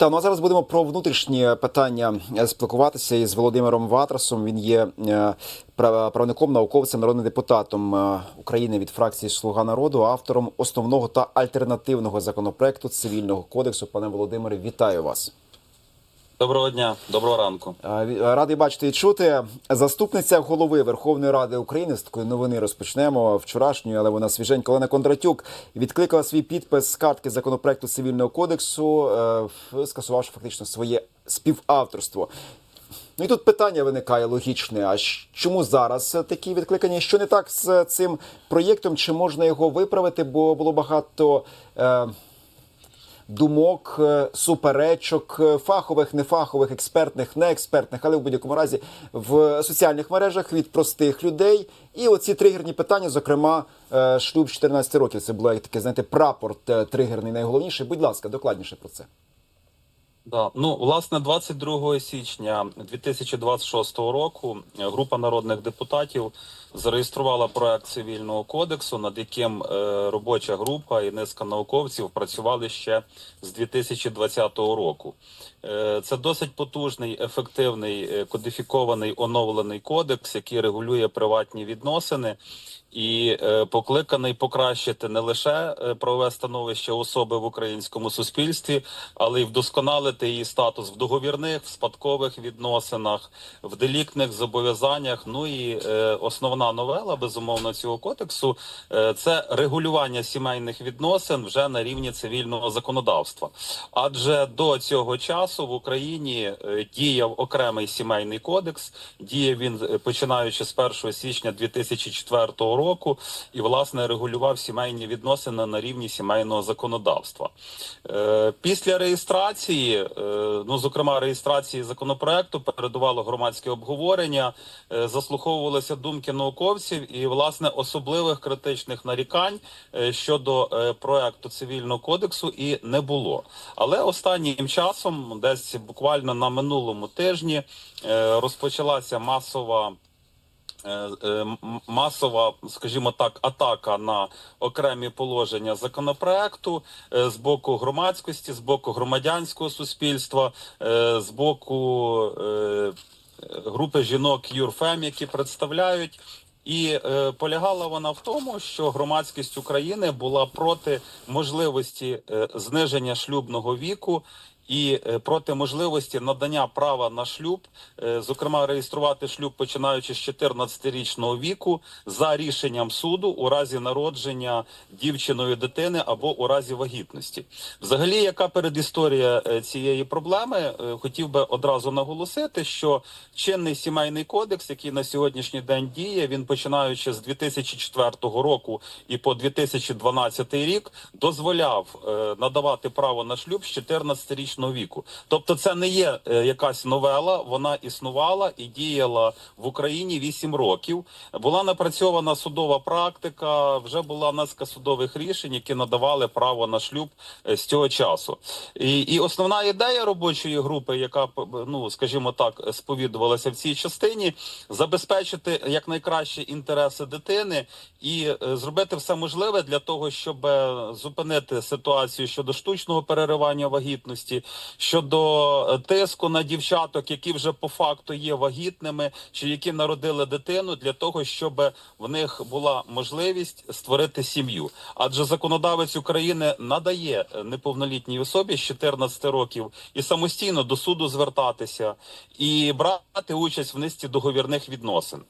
Та ну а зараз будемо про внутрішні питання е, спілкуватися із Володимиром Ватрасом. Він є е, правником, науковцем, народним депутатом е, України від фракції Слуга народу, автором основного та альтернативного законопроекту цивільного кодексу. Пане Володимире, вітаю вас. Доброго дня, доброго ранку. Е, Радий бачити і чути. Заступниця голови Верховної Ради України з такої новини розпочнемо вчорашньої, але вона свіженька. Олена Кондратюк відкликала свій підпис з картки законопроекту цивільного кодексу, е, скасувавши фактично своє співавторство. Ну і тут питання виникає логічне: а чому зараз е, такі відкликання? Що не так з цим проєктом? Чи можна його виправити? Бо було багато. Е, думок, е, суперечок, е, фахових, нефахових, експертних, неекспертних, але в будь-якому разі в соціальних мережах від простих людей. І оці тригерні питання, зокрема, е, шлюб 14 років. Це було як таке, знаєте, прапорт тригерний, найголовніший. Будь ласка, докладніше про це. Да. Ну, власне, 22 січня 2026 року е, група народних депутатів зареєструвала проект цивільного кодексу, над яким е, робоча група і низка науковців працювали ще з 2020 року. Е, Це досить потужний, ефективний, кодифікований оновлений кодекс, який регулює приватні відносини. І е, покликаний покращити не лише е, правове становище особи в українському суспільстві, але й вдосконалити її статус в договірних, в спадкових відносинах, в деліктних зобов'язаннях. Ну і е, основна новела безумовно цього кодексу це регулювання сімейних відносин вже на рівні цивільного законодавства. Адже до цього часу в Україні діяв окремий сімейний кодекс. Діяв він починаючи з 1 січня 2004 року, і власне регулював сімейні відносини на рівні сімейного законодавства. Е, Після реєстрації, е, ну зокрема реєстрації законопроекту, передувало громадське обговорення, е, заслуховувалися думки науковців і власне особливих критичних нарікань щодо проекту цивільного кодексу і не було. Але останнім часом, десь буквально на минулому тижні, розпочалася масова. Е, е, Масова, скажімо так, атака на окремі положення законопроекту е, з боку громадськості, з боку громадянського суспільства, з боку групи жінок Юрфем, які представляють. І е, полягала вона в тому, що громадськість України була проти можливості е, зниження шлюбного віку і е, проти можливості надання права на шлюб, е, зокрема реєструвати шлюб починаючи з 14-річного віку за рішенням суду у разі народження дівчиною дитини або у разі вагітності. Взагалі, яка передісторія е, цієї проблеми? Хотів би одразу наголосити, що чинний сімейний кодекс, який на сьогоднішній день діє, він починаючи з 2004 року і по 2012 рік дозволяв надавати право на шлюб з 14-річного віку. Тобто, це не є е, якась новела, вона існувала і діяла в Україні 8 років. Була напрацьована судова практика, вже була низка судових рішень, які надавали право на шлюб е, з цього часу. І, і основна ідея робочої групи, яка ну скажімо так, сповідувалася в цій частині, забезпечити якнайкраще інтереси дитини і е, зробити все можливе для того, щоб зупинити ситуацію щодо штучного переривання вагітності, щодо е, тиску на дівчаток, які вже по факту є вагітними, чи які народили дитину, для того, щоб в них була можливість створити сім'ю. Адже законодавець України надає е, неповнолітній особі з 14 років і самостійно до суду звертатися і брати участь в низці договірних відносин.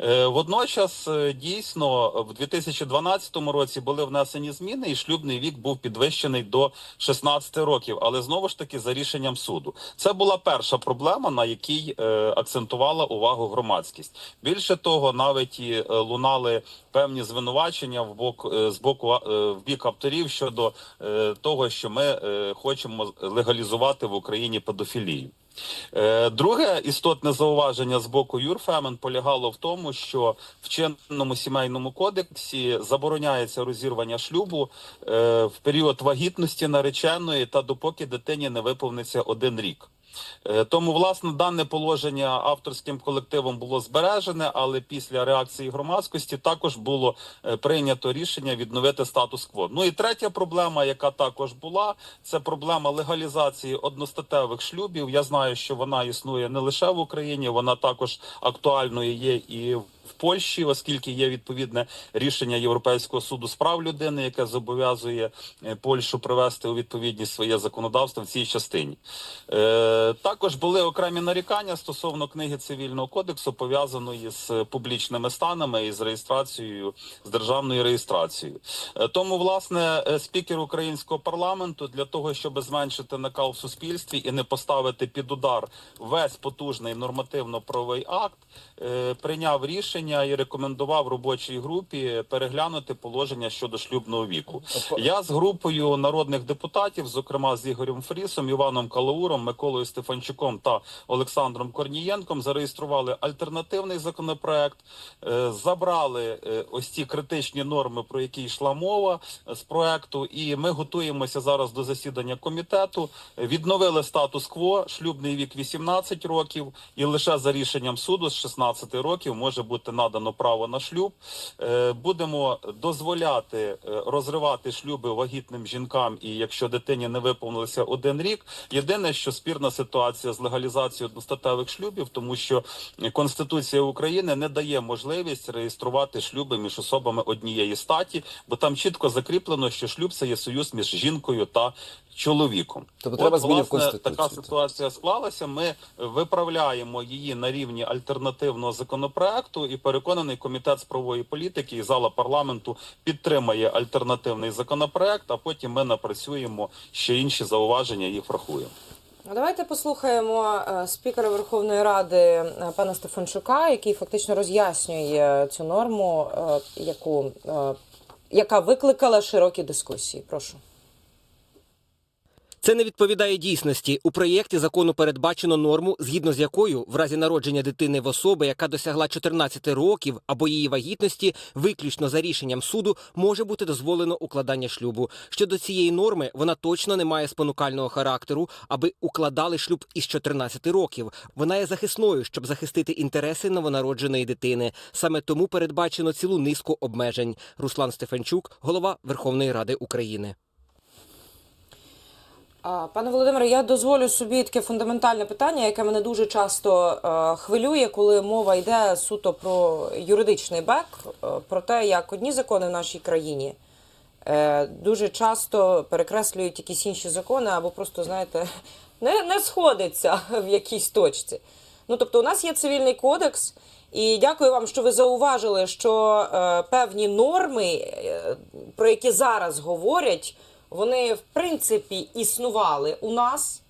Е, Водночас е, дійсно в 2012 році були внесені зміни, і шлюбний вік був підвищений до 16 років, але знову ж таки за рішенням суду. Це була перша проблема, на якій е, акцентувала увагу громадськість. Більше того, навіть і лунали певні звинувачення в бок з боку в бік авторів щодо того, що ми хочемо легалізувати в Україні педофілію. Е, Друге істотне зауваження з боку Юрфемен полягало в тому, що в чинному сімейному кодексі забороняється розірвання шлюбу е, в період вагітності нареченої та допоки дитині не виповниться один рік. Е, Тому, власне, дане положення авторським колективом було збережене, але після реакції громадськості також було е, прийнято рішення відновити статус-кво. Ну і третя проблема, яка також була, це проблема легалізації одностатевих шлюбів. Я знаю, що вона існує не лише в Україні, вона також актуальною є і в Польщі, оскільки є відповідне рішення Європейського суду з прав людини, яке зобов'язує е, Польщу привести у відповідність своє законодавство в цій частині. Е, також були окремі нарікання стосовно книги цивільного кодексу, пов'язаної з публічними станами і з реєстрацією з державною реєстрацією. Е, тому, власне, е, спікер українського парламенту для того, щоб зменшити накал в суспільстві і не поставити під удар весь потужний нормативно-правовий акт, е, прийняв рішення і рекомендував робочій групі переглянути положення щодо шлюбного віку. Я з групою народних депутатів, зокрема з Ігорем Фрісом, Іваном Калауром, Миколою Стефанчуком та Олександром Корнієнком, зареєстрували альтернативний законопроект, е, забрали е, ось ці критичні норми, про які йшла мова з проекту, і ми готуємося зараз до засідання комітету. Відновили статус-кво, шлюбний вік 18 років, і лише за рішенням суду з 16 років може бути надано право на шлюб. Е, Будемо дозволяти е, розривати шлюби вагітним жінкам, і якщо дитині не виповнилося один рік. Єдине, що спірна ситуація з легалізацією одностатевих шлюбів, тому що Конституція України не дає можливість реєструвати шлюби між особами однієї статі, бо там чітко закріплено, що шлюб це є союз між жінкою та чоловіком. Тобто треба зміни в власне, Конституцію. Така ситуація склалася. Ми виправляємо її на рівні альтернативного законопроекту, і переконаний комітет з правової політики і зала парламенту підтримає альтернативний законопроект. А потім ми напрацюємо ще інші зауваження, їх врахуємо. Ну, Давайте послухаємо е, спікера Верховної Ради е, пана Стефанчука, який фактично роз'яснює цю норму, е, яку, яка викликала широкі дискусії. Прошу. Це не відповідає дійсності. У проєкті закону передбачено норму, згідно з якою, в разі народження дитини в особи, яка досягла 14 років або її вагітності, виключно за рішенням суду може бути дозволено укладання шлюбу. Щодо цієї норми, вона точно не має спонукального характеру, аби укладали шлюб із 14 років. Вона є захисною, щоб захистити інтереси новонародженої дитини. Саме тому передбачено цілу низку обмежень. Руслан Стефанчук, голова Верховної Ради України. Пане Володимире, я дозволю собі таке фундаментальне питання, яке мене дуже часто е, хвилює, коли мова йде суто про юридичний бек, е, про те, як одні закони в нашій країні е, дуже часто перекреслюють якісь інші закони, або просто, знаєте, не, не сходиться в якійсь точці. Ну, тобто, у нас є цивільний кодекс, і дякую вам, що ви зауважили, що певні норми, про які зараз говорять, вони в принципі існували у нас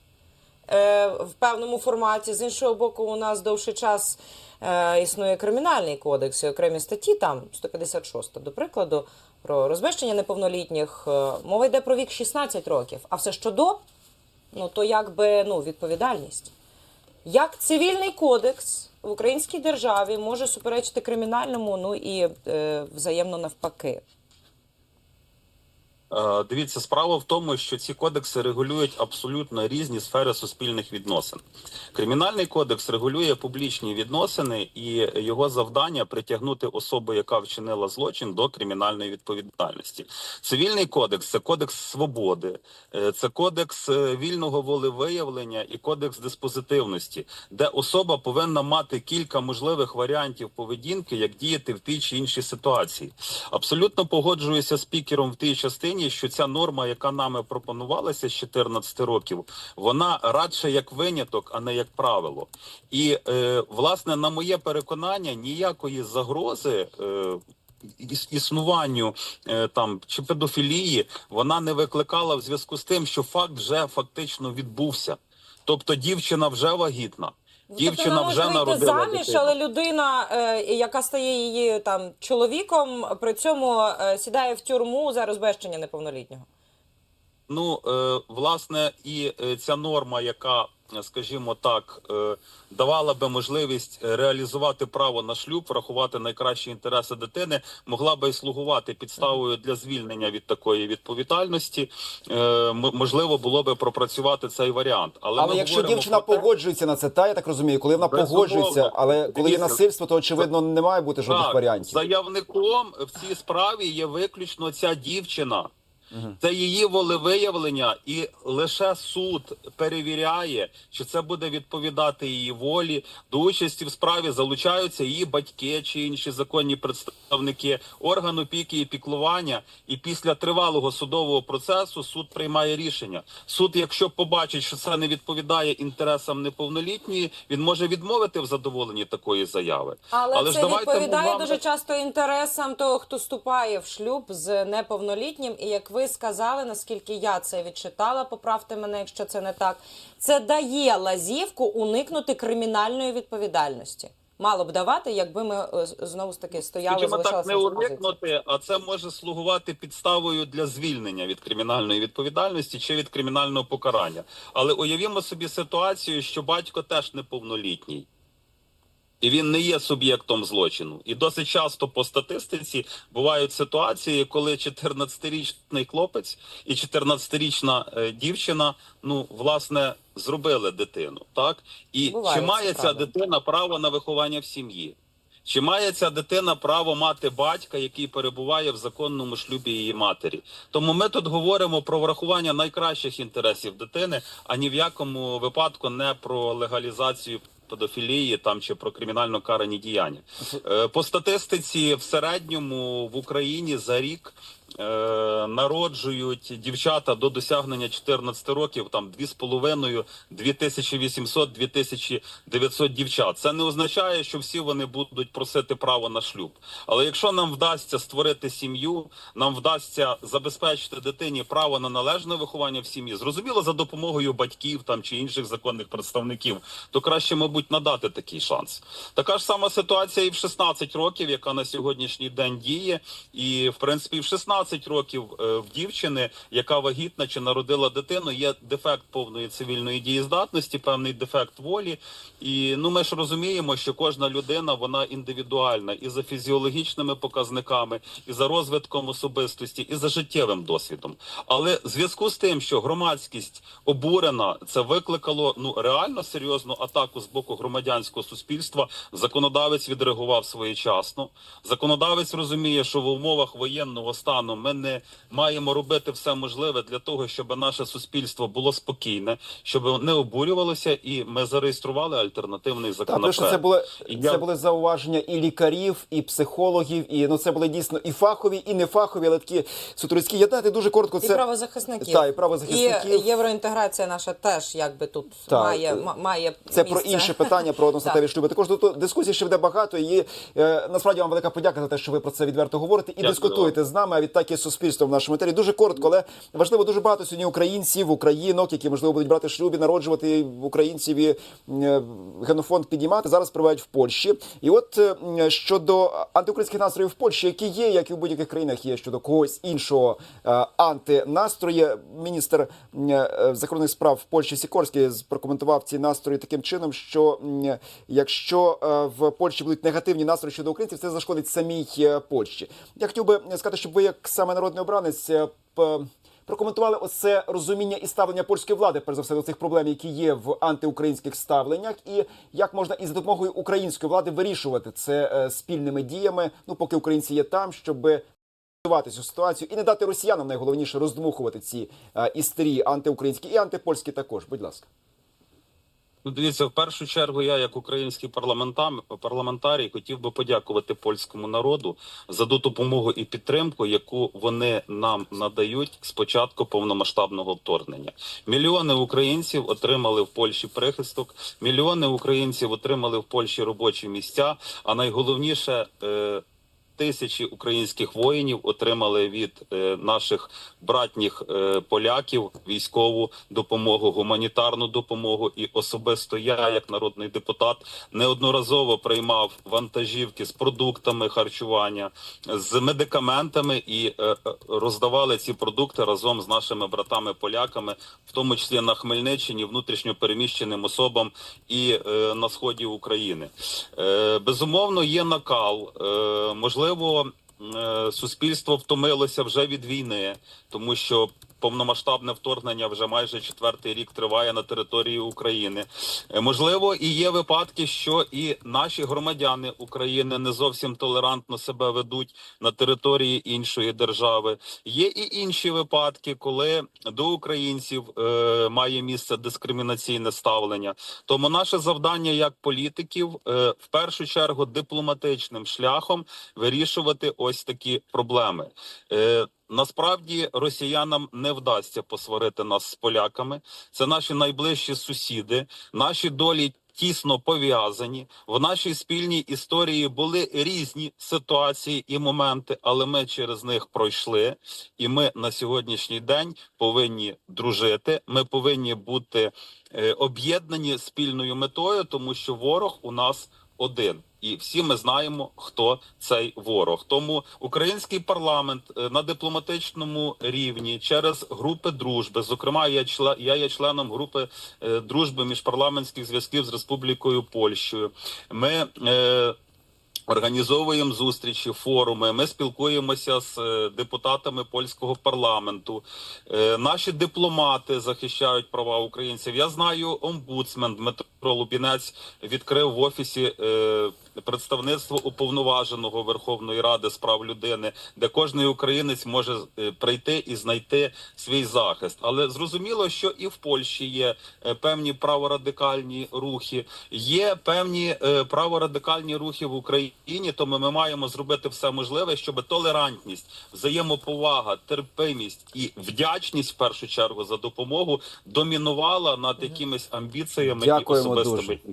е, в певному форматі. З іншого боку, у нас довший час е, існує кримінальний кодекс і окремі статті, там 156, до прикладу, про розміщення неповнолітніх. Е, мова йде про вік 16 років. А все що до, ну то якби ну, відповідальність. Як цивільний кодекс в українській державі може суперечити кримінальному, ну і е, взаємно навпаки. Е, Дивіться, справа в тому, що ці кодекси регулюють абсолютно різні сфери суспільних відносин. Кримінальний кодекс регулює публічні відносини, і його завдання притягнути особу, яка вчинила злочин, до кримінальної відповідальності. Цивільний кодекс це кодекс свободи, е, це кодекс е, вільного волевиявлення і кодекс диспозитивності, де особа повинна мати кілька можливих варіантів поведінки, як діяти в тій чи іншій ситуації. Абсолютно погоджуюся з спікером в тій частині, що ця норма, яка нами пропонувалася з 14 років, вона радше як виняток, а не як правило. І е, власне, на моє переконання, ніякої загрози. Е, Існуванню е, там чи педофілії вона не викликала в зв'язку з тим, що факт вже фактично відбувся. Тобто дівчина вже вагітна, дівчина тобто вже може вийти народила заміж, дитину. але людина, е, яка стає її там чоловіком, при цьому е, сідає в тюрму за розбещення неповнолітнього. Ну, е, власне, і ця норма, яка скажімо так, е, давала би можливість е, реалізувати право на шлюб, врахувати найкращі інтереси дитини, могла би і слугувати підставою для звільнення від такої відповідальності. Е, Можливо, було би пропрацювати цей варіант. Але, Але якщо дівчина те- погоджується на це, та я так розумію, коли вона Безумовно. погоджується, але коли є насильство, то очевидно не має бути жодних Так, варіантів. Заявником в цій справі є виключно ця дівчина. Це її волевиявлення, і лише суд перевіряє, що це буде відповідати її волі. До участі в справі залучаються її батьки чи інші законні представники орган опіки і піклування. І після тривалого судового процесу суд приймає рішення. Суд, якщо побачить, що це не відповідає інтересам неповнолітньої, він може відмовити в задоволенні такої заяви. Але, Але ж це ми відповідає вам- дуже часто інтересам того, хто вступає в шлюб з неповнолітнім. І як ви сказали, наскільки я це відчитала, поправте мене, якщо це не так. Це дає лазівку уникнути кримінальної відповідальності. Мало б давати, якби ми е, знову ж таки стояли Скажімо так, не уникнути, а це може слугувати підставою для звільнення від кримінальної відповідальності чи від кримінального покарання. Але уявімо собі ситуацію, що батько теж неповнолітній. І він не є суб'єктом злочину. І досить часто по статистиці бувають ситуації, коли 14-річний хлопець і 14-річна е, дівчина, ну власне, зробили дитину. Так і Буває, чи має ця дитина право на виховання в сім'ї? Чи має ця дитина право мати батька, який перебуває в законному шлюбі її матері? Тому ми тут говоримо про врахування найкращих інтересів дитини, а ні в якому випадку не про легалізацію педофілії там чи про кримінально карані діяння. Е, По статистиці в середньому в Україні за рік народжують дівчата до досягнення 14 років там 2,5, 2800, 2900 дівчат. Це не означає, що всі вони будуть просити право на шлюб. Але якщо нам вдасться створити сім'ю, нам вдасться забезпечити дитині право на належне виховання в сім'ї, зрозуміло, за допомогою батьків там чи інших законних представників, то краще, мабуть, надати такий шанс. Така ж сама ситуація і в 16 років, яка на сьогоднішній день діє, і в принципі в 16 років е, в дівчини, яка вагітна чи народила дитину, є дефект повної цивільної дієздатності, певний дефект волі. І ну ми ж розуміємо, що кожна людина вона індивідуальна і за фізіологічними показниками, і за розвитком особистості, і за життєвим досвідом. Але в зв'язку з тим, що громадськість обурена, це викликало ну реально серйозну атаку з боку громадянського суспільства. Законодавець відреагував своєчасно. Законодавець розуміє, що в умовах воєнного стану ми не маємо робити все можливе для того, щоб наше суспільство було спокійне, щоб не обурювалося, і ми зареєстрували альтернативний Так, тому що це були І це я- були зауваження і лікарів, і психологів, і ну це були дійсно і фахові, і не фахові, але такі суторські. Я дуже коротко І правозахисників. Так, і правозахисників. І євроінтеграція наша теж якби тут Так. має, має Це місце. про інше питання про одностатеві шлюби. Також тут дискусій ще буде багато. І е, насправді вам велика подяка за те, що ви про це відверто говорите і Дякую. дискутуєте з нами. А відтак і суспільством в нашому етері. Дуже коротко, але важливо дуже багато сьогодні українців, українок, які можливо будуть брати шлюбі, народжувати українців і е, генофонд підіймати. Зараз перебувають в Польщі. І от е, щодо антиукраїнських настроїв в Польщі, які є, як і в будь-яких країнах, є щодо когось іншого е, антинастрої. Міністр закордонних справ в Польщі Сікорський прокоментував ці настрої таким чином, що якщо в Польщі будуть негативні настрої щодо українців, це зашкодить самій Польщі. Я хотів би сказати, щоб ви, як саме народний обранець, е, Прокоментували оце розуміння і ставлення польської влади, перш за все, до цих проблем, які є в антиукраїнських ставленнях, і як можна і за допомогою української влади вирішувати це е, спільними діями, ну поки українці є там, щоб цю ситуацію і не дати росіянам найголовніше роздмухувати ці е, істерії антиукраїнські і антипольські також. Будь ласка. Ну, дивіться, в першу чергу, я, як український парламентарій, хотів би подякувати польському народу за ту допомогу і підтримку, яку вони нам надають з початку повномасштабного вторгнення. Мільйони українців отримали в Польщі прихисток, мільйони українців отримали в Польщі робочі місця. А найголовніше. Е- Тисячі українських воїнів отримали від е, наших братніх е, поляків військову допомогу, гуманітарну допомогу. І особисто я, як народний депутат, неодноразово приймав вантажівки з продуктами харчування, з медикаментами і е, роздавали ці продукти разом з нашими братами-поляками, в тому числі на Хмельниччині, внутрішньо переміщеним особам і на сході України. Безумовно, є накал. Е, можливо, е, суспільство втомилося вже від війни, тому що повномасштабне вторгнення вже майже четвертий рік триває на території України. Е, Можливо, і є випадки, що і наші громадяни України не зовсім толерантно себе ведуть на території іншої держави. Є і інші випадки, коли до українців е, має місце дискримінаційне ставлення. Тому наше завдання як політиків е, в першу чергу дипломатичним шляхом вирішувати ось такі проблеми. Е, Насправді росіянам не вдасться посварити нас з поляками. Це наші найближчі сусіди, наші долі. Тісно пов'язані в нашій спільній історії були різні ситуації і моменти, але ми через них пройшли, і ми на сьогоднішній день повинні дружити. Ми повинні бути е, об'єднані спільною метою, тому що ворог у нас один. І всі ми знаємо, хто цей ворог. Тому український парламент е, на дипломатичному рівні через групи дружби, зокрема, я член, я є членом групи е, дружби міжпарламентських зв'язків з Республікою Польщею. Ми е, Організовуємо зустрічі, форуми. Ми спілкуємося з е, депутатами польського парламенту. Е, Наші дипломати захищають права українців. Я знаю, омбудсмен Дмитро Лубінець відкрив в офісі е, представництво уповноваженого Верховної Ради з прав людини, де кожний українець може е, прийти і знайти свій захист. Але зрозуміло, що і в Польщі є е, певні праворадикальні рухи, є певні е, праворадикальні рухи в Україні. Тому ми маємо зробити все можливе, щоб толерантність, взаємоповага, терпимість і вдячність в першу чергу за допомогу домінувала над якимись амбіціями Дякуємо і особистими дуже.